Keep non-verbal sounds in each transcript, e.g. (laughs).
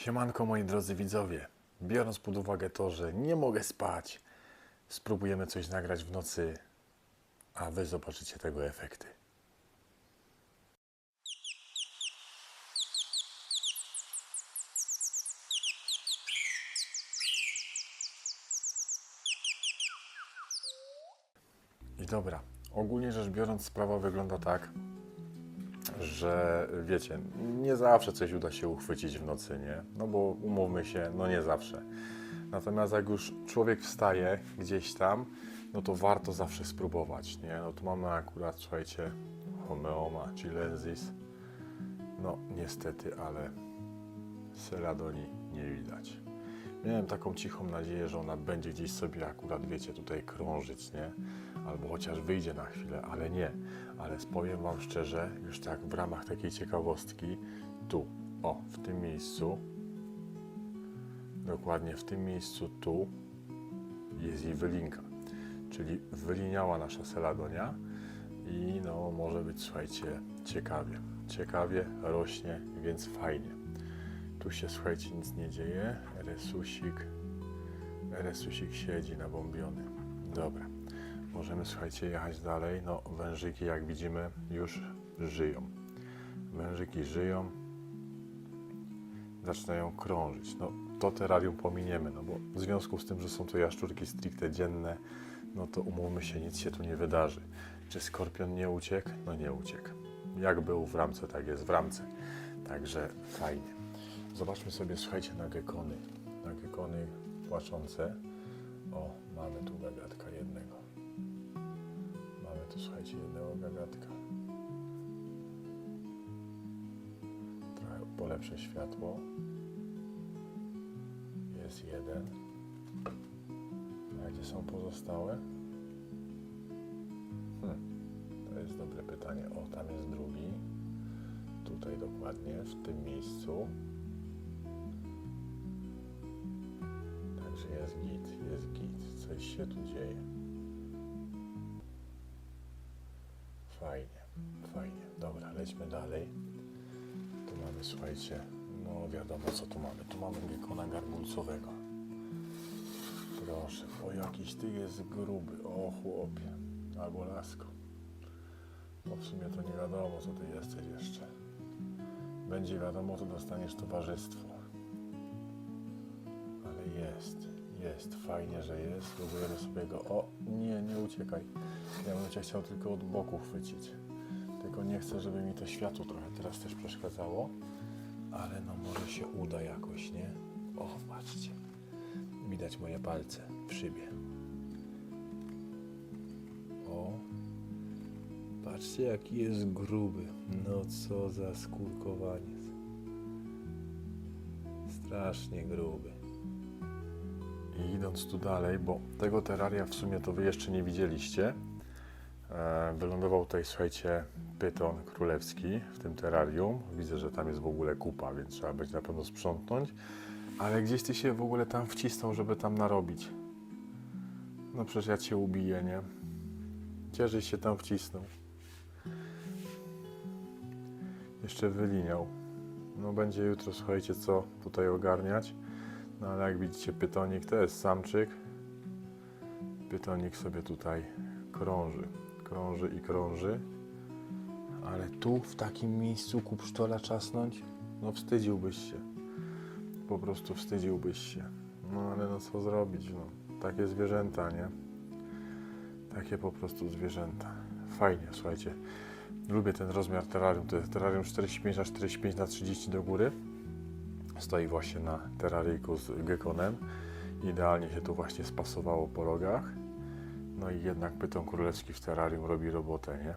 Siemanko moi drodzy widzowie. Biorąc pod uwagę to, że nie mogę spać, spróbujemy coś nagrać w nocy, a wy zobaczycie tego efekty. I dobra, ogólnie rzecz biorąc sprawa wygląda tak, że wiecie, nie zawsze coś uda się uchwycić w nocy, nie? No bo umówmy się, no nie zawsze. Natomiast jak już człowiek wstaje gdzieś tam, no to warto zawsze spróbować, nie? No tu mamy akurat, słuchajcie, homeoma chilensis. No niestety, ale seladoni nie widać. Miałem taką cichą nadzieję, że ona będzie gdzieś sobie akurat, wiecie, tutaj krążyć, nie? Albo chociaż wyjdzie na chwilę, ale nie. Ale powiem Wam szczerze, już tak w ramach takiej ciekawostki, tu, o, w tym miejscu, dokładnie w tym miejscu tu jest jej wylinka. Czyli wyliniała nasza seladonia i no może być, słuchajcie, ciekawie. Ciekawie rośnie, więc fajnie. Tu się, słuchajcie, nic nie dzieje. Resusik, resusik siedzi nabombiony. Dobra. Możemy, słuchajcie, jechać dalej. No, wężyki, jak widzimy, już żyją. Wężyki żyją, zaczynają krążyć. No, to terrarium pominiemy, no bo w związku z tym, że są to jaszczurki stricte dzienne, no to umówmy się, nic się tu nie wydarzy. Czy skorpion nie uciekł? No nie uciekł. Jak był w ramce, tak jest w ramce. Także fajnie. Zobaczmy sobie, słuchajcie, na gekony. Na gekony płaczące. O, mamy tu gagatka jednego. Tu, słuchajcie, jednego gagatka. Trochę polepszę światło. Jest jeden. A gdzie są pozostałe? Hmm, to jest dobre pytanie. O, tam jest drugi. Tutaj dokładnie, w tym miejscu. Także jest git, jest git. Coś się tu dzieje. Fajnie, fajnie. Dobra, lećmy dalej. Tu mamy, słuchajcie, no wiadomo co tu mamy. Tu mamy gekona garbulcowego. Proszę, o jakiś ty jest gruby. O chłopie, albo lasko. Bo w sumie to nie wiadomo co ty jesteś jeszcze. Będzie wiadomo, to dostaniesz towarzystwo. Jest, fajnie, że jest. Spróbujemy sobie go. O, nie, nie uciekaj. Ja bym cię chciał tylko od boku chwycić. Tylko nie chcę, żeby mi to światło trochę teraz też przeszkadzało. Ale no może się uda jakoś, nie? O, patrzcie. Widać moje palce w szybie. O. Patrzcie, jaki jest gruby. No co za skórkowaniec. Strasznie gruby. I idąc tu dalej, bo tego terraria w sumie to wy jeszcze nie widzieliście. E, Wylądował tutaj, słuchajcie, pyton królewski w tym terrarium. Widzę, że tam jest w ogóle kupa, więc trzeba będzie na pewno sprzątnąć. Ale gdzieś ty się w ogóle tam wcisnął, żeby tam narobić. No przecież ja cię ubiję, nie? Cieżyś się tam wcisnął. Jeszcze wyliniał. No będzie jutro, słuchajcie, co tutaj ogarniać. No ale jak widzicie, pytonik to jest samczyk. Pytonik sobie tutaj krąży, krąży i krąży. Ale tu, w takim miejscu kupsztola czasnąć? No wstydziłbyś się. Po prostu wstydziłbyś się. No ale no co zrobić, no. Takie zwierzęta, nie? Takie po prostu zwierzęta. Fajnie, słuchajcie. Lubię ten rozmiar terrarium. To jest terrarium 45 na 45 na 30 do góry. Stoi właśnie na terraryjku z gekonem. Idealnie się tu właśnie spasowało po rogach. No i jednak pyton królewski w terrarium robi robotę, nie?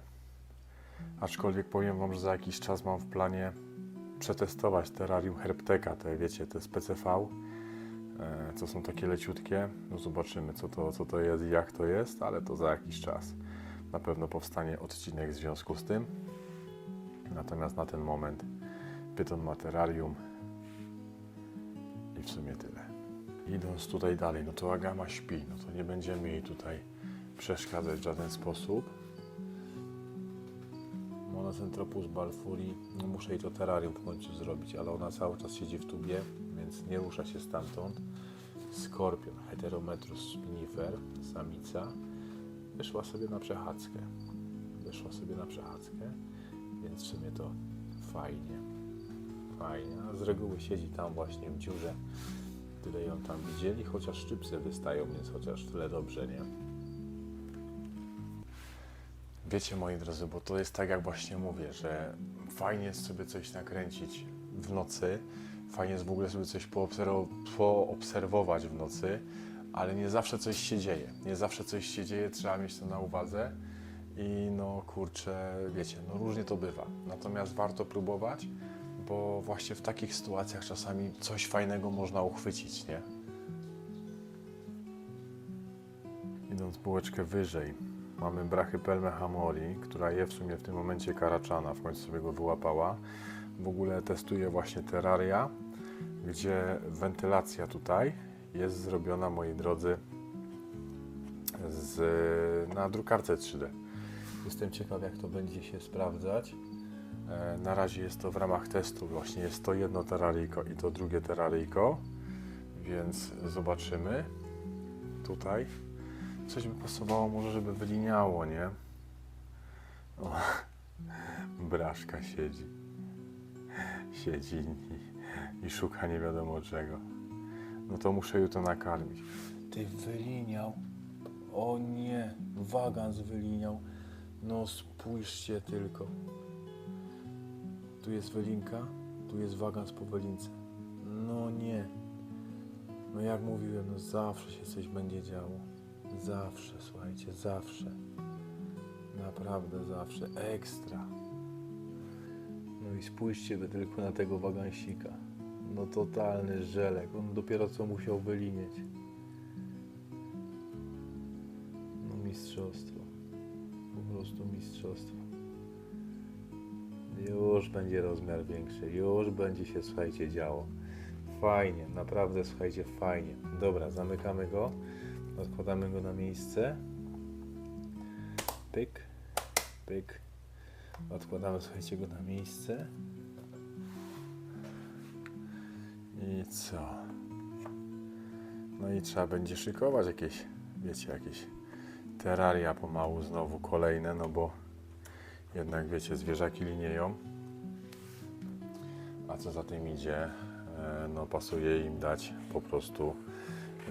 Aczkolwiek powiem Wam, że za jakiś czas mam w planie przetestować terrarium Herpteka, te wiecie, te PCV, e, co są takie leciutkie. No zobaczymy, co to, co to jest i jak to jest, ale to za jakiś czas. Na pewno powstanie odcinek w związku z tym. Natomiast na ten moment pyton ma terrarium w sumie tyle. Idąc tutaj dalej, no to Agama śpi, no to nie będziemy jej tutaj przeszkadzać w żaden sposób. Ona Centropus balfuri. No, muszę jej to terrarium w końcu zrobić, ale ona cały czas siedzi w tubie, więc nie rusza się stamtąd. Skorpion, Heterometrus spinifer, samica, wyszła sobie na przechadzkę. Wyszła sobie na przechadzkę, więc w sumie to fajnie. Fajnie. A z reguły siedzi tam właśnie w dziurze, tyle ją tam widzieli, chociaż szczypce wystają, więc chociaż tyle dobrze, nie? Wiecie, moi drodzy, bo to jest tak, jak właśnie mówię, że fajnie jest sobie coś nakręcić w nocy, fajnie jest w ogóle sobie coś poobserw- poobserwować w nocy, ale nie zawsze coś się dzieje. Nie zawsze coś się dzieje, trzeba mieć to na uwadze i no kurczę, wiecie, no różnie to bywa. Natomiast warto próbować, bo właśnie w takich sytuacjach czasami coś fajnego można uchwycić, nie? Idąc bułeczkę wyżej, mamy brachypelmę hamori, która je w sumie w tym momencie karaczana, w końcu sobie go wyłapała. W ogóle testuje właśnie terraria, gdzie wentylacja tutaj jest zrobiona, moi drodzy, z, na drukarce 3D. Jestem ciekaw, jak to będzie się sprawdzać. E, Na razie jest to w ramach testu, właśnie jest to jedno terraryjko i to drugie terraryjko, więc zobaczymy tutaj. Coś by pasowało może, żeby wyliniało, nie? O, (laughs) braszka siedzi. Siedzi i, i szuka nie wiadomo czego. No to muszę jutro nakarmić. Ty wyliniał. O nie, wagans wyliniał. No spójrzcie tylko. Tu jest wylinka, tu jest wagans po wylince. No nie. No jak mówiłem, no zawsze się coś będzie działo. Zawsze, słuchajcie, zawsze. Naprawdę zawsze. Ekstra. No i spójrzcie wy tylko na tego wagansika. No totalny żelek. On dopiero co musiał wylinieć. No mistrzostwo. Po prostu mistrzostwo. Już będzie rozmiar większy. Już będzie się, słuchajcie, działo. Fajnie, naprawdę, słuchajcie, fajnie. Dobra, zamykamy go. Odkładamy go na miejsce. Pyk, pyk. Odkładamy, słuchajcie, go na miejsce. I co? No i trzeba będzie szykować jakieś, wiecie, jakieś terraria pomału znowu kolejne, no bo jednak, wiecie, zwierzaki linieją. A co za tym idzie, e, no pasuje im dać po prostu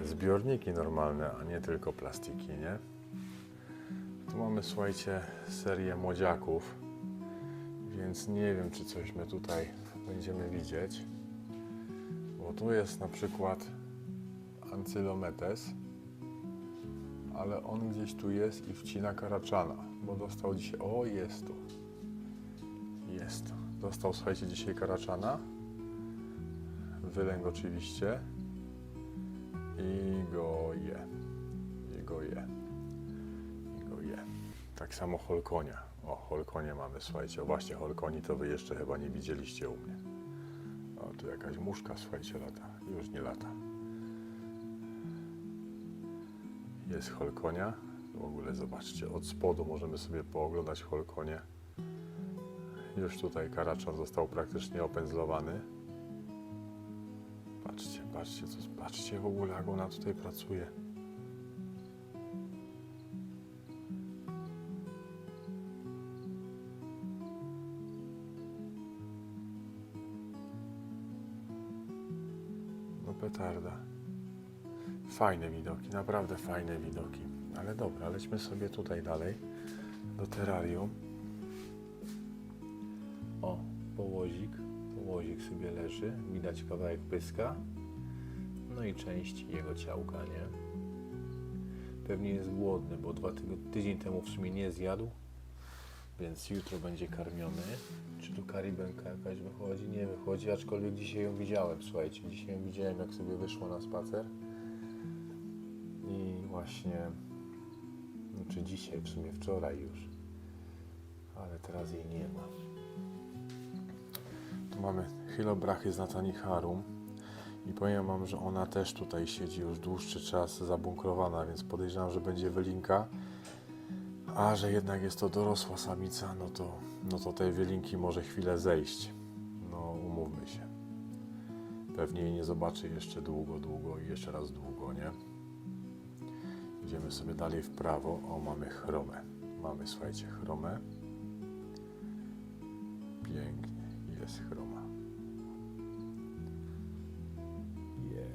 zbiorniki normalne, a nie tylko plastiki, nie? Tu mamy, słuchajcie, serię młodziaków, więc nie wiem, czy coś my tutaj będziemy widzieć. Bo tu jest na przykład Ancylometes, ale on gdzieś tu jest i wcina karaczana, bo dostał dzisiaj, o jest tu, jest. Dostał, słuchajcie, dzisiaj karaczana, wylęg oczywiście i go je, i go je, i go je. Tak samo holkonia. O, holkonie mamy, słuchajcie, o właśnie holkoni to wy jeszcze chyba nie widzieliście u mnie. O, tu jakaś muszka, słuchajcie, lata, już nie lata. Jest holkonia. W ogóle zobaczcie, od spodu możemy sobie pooglądać holkonie. Już tutaj karaczon został praktycznie opędzlowany. Patrzcie, patrzcie, co, patrzcie w ogóle, jak ona tutaj pracuje. No petarda. Fajne widoki, naprawdę fajne widoki. Ale dobra, lećmy sobie tutaj dalej do terrarium. O, połozik. Połozik sobie leży. Widać kawałek pyska. No i część jego ciałka, nie? Pewnie jest głodny, bo dwa tygo- tydzień temu w sumie nie zjadł. Więc jutro będzie karmiony. Czy tu karibenka jakaś wychodzi? Nie wychodzi, aczkolwiek dzisiaj ją widziałem, słuchajcie. Dzisiaj ją widziałem, jak sobie wyszło na spacer. Właśnie, znaczy dzisiaj, w sumie wczoraj już, ale teraz jej nie ma. Tu mamy Hylobrachy z Natanicharum i powiem Wam, że ona też tutaj siedzi już dłuższy czas zabunkrowana, więc podejrzewam, że będzie wylinka, A że jednak jest to dorosła samica, no to, no to tej wielinki może chwilę zejść. No umówmy się. Pewnie jej nie zobaczy jeszcze długo, długo i jeszcze raz długo, nie? Idziemy sobie dalej w prawo. O, mamy chromę. Mamy, słuchajcie, chromę. Pięknie, jest chroma.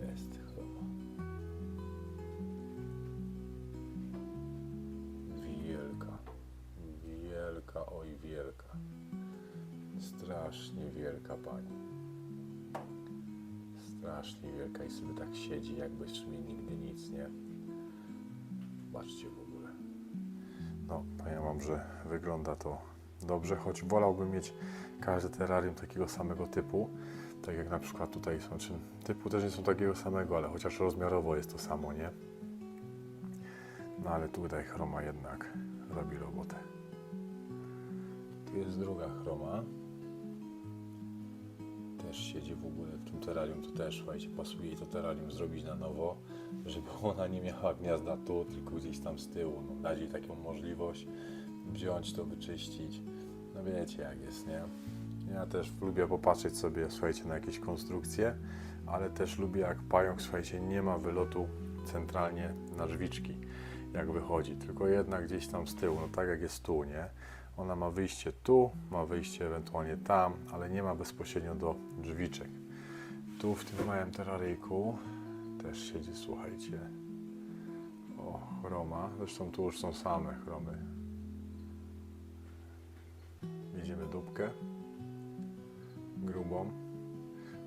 Jest chroma. Wielka. Wielka, oj wielka. Strasznie wielka pani. Strasznie wielka i sobie tak siedzi, jakby w nigdy nic, nie? Patrzcie w ogóle. No, powiem że wygląda to dobrze, choć wolałbym mieć każde terrarium takiego samego typu. Tak jak na przykład tutaj są, czy typu też nie są takiego samego, ale chociaż rozmiarowo jest to samo, nie? No ale tutaj chroma jednak robi robotę. Tu jest druga chroma. Też siedzi w ogóle w tym terrarium, to też, słuchajcie, pasuje jej to terrarium zrobić na nowo, żeby ona nie miała gniazda tu, tylko gdzieś tam z tyłu. No, dać jej taką możliwość, wziąć to, wyczyścić. No wiecie jak jest, nie? Ja też lubię popatrzeć sobie, słuchajcie, na jakieś konstrukcje, ale też lubię jak pająk, słuchajcie, nie ma wylotu centralnie na drzwiczki, jak wychodzi, tylko jednak gdzieś tam z tyłu, no tak jak jest tu, nie? Ona ma wyjście tu, ma wyjście ewentualnie tam, ale nie ma bezpośrednio do drzwiczek. Tu w tym małym terraryjku też siedzi, słuchajcie, o, chroma, zresztą tu już są same chromy. Widzimy dupkę grubą.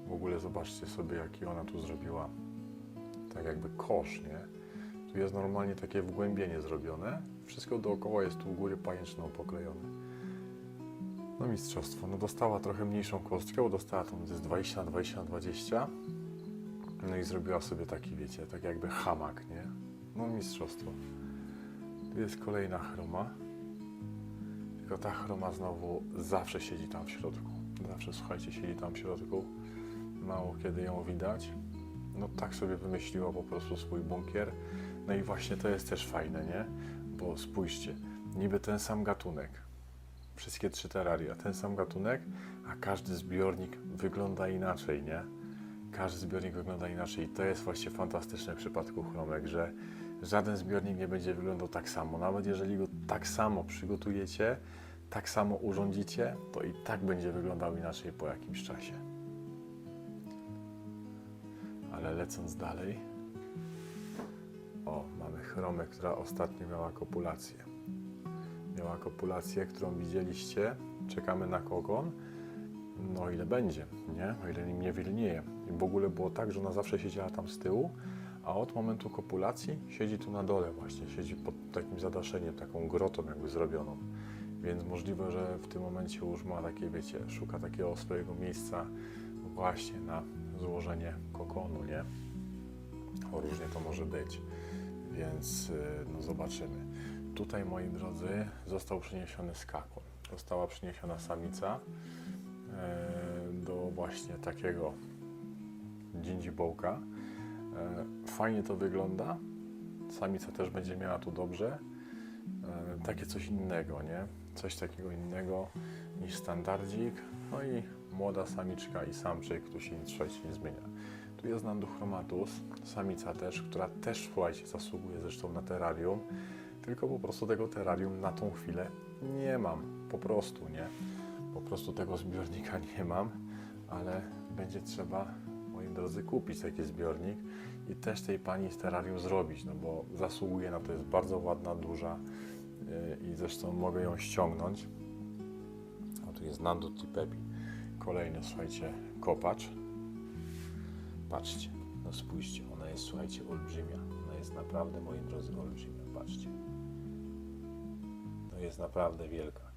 W ogóle zobaczcie sobie, jaki ona tu zrobiła tak jakby kosz, nie? Tu jest normalnie takie wgłębienie zrobione. Wszystko dookoła jest tu u góry pajęczną poklejone. No mistrzostwo. No dostała trochę mniejszą kostkę, bo dostała tą to jest 20 na 20 na 20. No i zrobiła sobie taki, wiecie, tak jakby hamak, nie? No mistrzostwo. Tu jest kolejna chroma. Tylko ta chroma znowu zawsze siedzi tam w środku. Zawsze, słuchajcie, siedzi tam w środku. Mało kiedy ją widać. No tak sobie wymyśliła po prostu swój bunkier. No i właśnie to jest też fajne, nie? Bo spójrzcie, niby ten sam gatunek, wszystkie trzy terraria, ten sam gatunek, a każdy zbiornik wygląda inaczej, nie? Każdy zbiornik wygląda inaczej i to jest właśnie fantastyczne w przypadku chromek, że żaden zbiornik nie będzie wyglądał tak samo. Nawet jeżeli go tak samo przygotujecie, tak samo urządzicie, to i tak będzie wyglądał inaczej po jakimś czasie. Ale lecąc dalej, o, mamy chromę, która ostatnio miała kopulację. Miała kopulację, którą widzieliście. Czekamy na kogon. No ile będzie, nie? O ile nim nie wilnieje. I w ogóle było tak, że ona zawsze siedziała tam z tyłu, a od momentu kopulacji siedzi tu na dole właśnie. Siedzi pod takim zadaszeniem, taką grotą jakby zrobioną. Więc możliwe, że w tym momencie już ma takie, wiecie, szuka takiego swojego miejsca właśnie na złożenie kokonu, nie? O, różnie to może być, więc y, no zobaczymy. Tutaj, moi drodzy, został przeniesiony skakon. Została przeniesiona samica do właśnie takiego dziędzibołka. E, Fajnie to wygląda. Samica też będzie miała tu dobrze. E, Takie coś innego, nie? Coś takiego innego niż standardzik. No i młoda samiczka i samczyk, tu się nic słuchajcie, nie zmienia. Tu jest Nanduchromatus, samica też, która też, słuchajcie, zasługuje zresztą na terrarium, tylko po prostu tego terrarium na tą chwilę nie mam, po prostu, nie? Po prostu tego zbiornika (laughs) nie mam, ale będzie trzeba, moi drodzy, kupić taki zbiornik i też tej pani z terrarium zrobić, no bo zasługuje na to, jest bardzo ładna, duża yy, i zresztą mogę ją ściągnąć. O, tu jest Nandu Tipepi. Kolejny, słuchajcie, kopacz. Patrzcie, no spójrzcie, ona jest, słuchajcie, olbrzymia. Ona jest naprawdę, moi drodzy, olbrzymia. Patrzcie. No jest naprawdę wielka.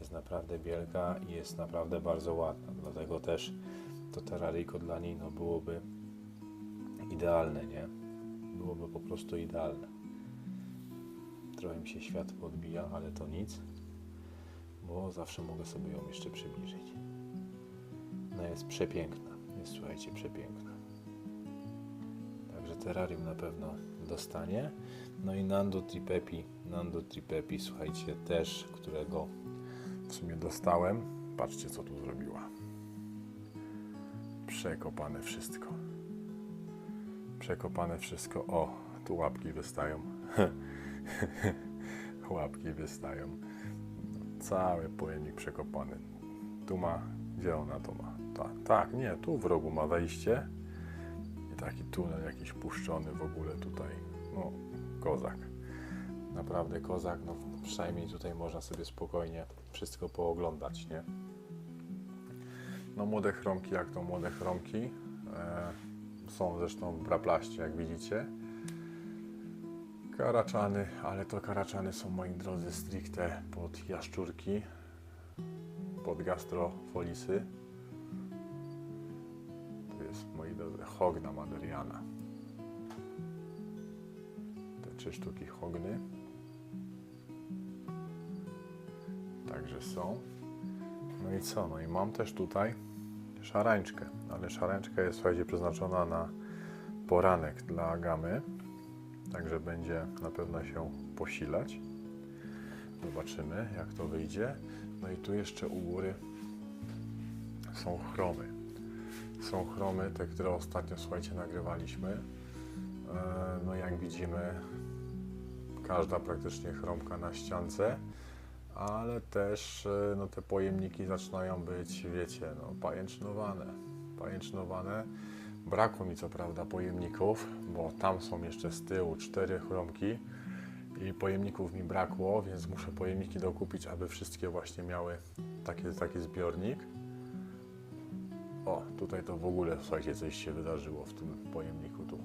Jest naprawdę wielka i jest naprawdę bardzo ładna. Dlatego też to terraryjko dla niej no, byłoby idealne, nie? Byłoby po prostu idealne. Trochę mi się światło odbija, ale to nic, bo zawsze mogę sobie ją jeszcze przybliżyć. Ona jest przepiękna. Jest, słuchajcie, przepiękna. Także terrarium na pewno dostanie. No i Nando Tripepi, Nando Tripepi, słuchajcie, też, którego w sumie dostałem. Patrzcie, co tu zrobiła. Przekopane wszystko. Przekopane wszystko. O, tu łapki wystają. (laughs) łapki wystają. Cały pojemnik przekopany. Tu ma, gdzie ona to ma? Tak, tak, nie, tu w rogu ma wejście. I taki tunel jakiś puszczony w ogóle tutaj. No, kozak. Naprawdę kozak, no przynajmniej tutaj można sobie spokojnie wszystko pooglądać, nie? No młode chromki, jak to młode chromki. E, są zresztą w braplaście, jak widzicie. Karaczany, ale to karaczany są moi drodzy stricte pod jaszczurki, pod gastrofolisy. Tu jest, moi drodzy, hogna maderiana. Te trzy sztuki hogny. Także są. No i co? No i mam też tutaj szarańczkę, ale szarańczka jest, słuchajcie, przeznaczona na poranek dla gamy. Także będzie na pewno się posilać. Zobaczymy, jak to wyjdzie. No i tu jeszcze u góry są chromy. Są chromy, te, które ostatnio, słuchajcie, nagrywaliśmy. E, No jak widzimy, każda praktycznie chromka na ściance, ale też e, no, te pojemniki zaczynają być, wiecie, no, pajęcznowane. Pajęcznowane. Brakło mi co prawda pojemników, bo tam są jeszcze z tyłu cztery chromki i pojemników mi brakło, więc muszę pojemniki dokupić, aby wszystkie właśnie miały taki, taki zbiornik. O, tutaj to w ogóle, słuchajcie, coś się wydarzyło w tym pojemniku tu. (laughs)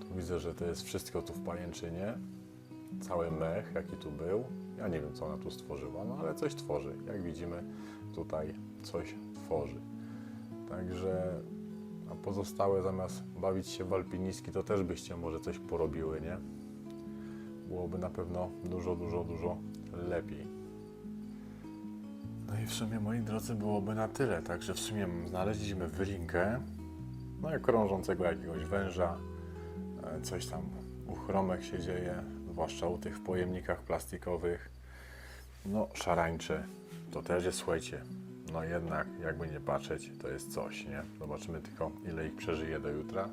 Tu widzę, że to jest wszystko tu w pajęczynie. Cały mech, jaki tu był. Ja nie wiem, co ona tu stworzyła, no ale coś tworzy. Jak widzimy, tutaj coś tworzy. Także a pozostałe zamiast bawić się w alpinistki, to też byście może coś porobiły, nie? Byłoby na pewno dużo, dużo, dużo lepiej. No i w sumie, moi drodzy, byłoby na tyle. Także w sumie znaleźliśmy wylinkę, no i krążącego jakiegoś węża, e, coś tam u chromek się dzieje, zwłaszcza u tych pojemnikach plastikowych. No, szarańcze, to też jest, słuchajcie, no jednak, jakby nie patrzeć, to jest coś, nie? Zobaczymy tylko, ile ich przeżyje do jutra.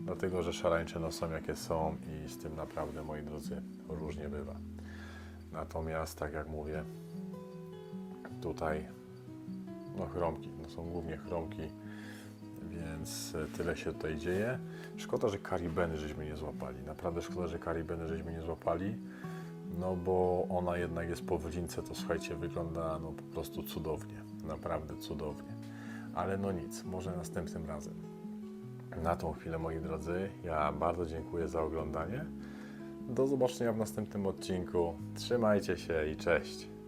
Dlatego, że szarańcze no są jakie są i z tym naprawdę, moi drodzy, różnie bywa. Natomiast, tak jak mówię, tutaj no chromki, no są głównie chromki, więc e, tyle się tutaj dzieje. Szkoda, że karibeny żeśmy nie złapali. Naprawdę szkoda, że karibeny żeśmy nie złapali. No bo ona jednak jest po wylince, to słuchajcie, wygląda no po prostu cudownie. Naprawdę cudownie. Ale no nic, może następnym razem. Na tą chwilę, moi drodzy, ja bardzo dziękuję za oglądanie. Do zobaczenia w następnym odcinku. Trzymajcie się i cześć.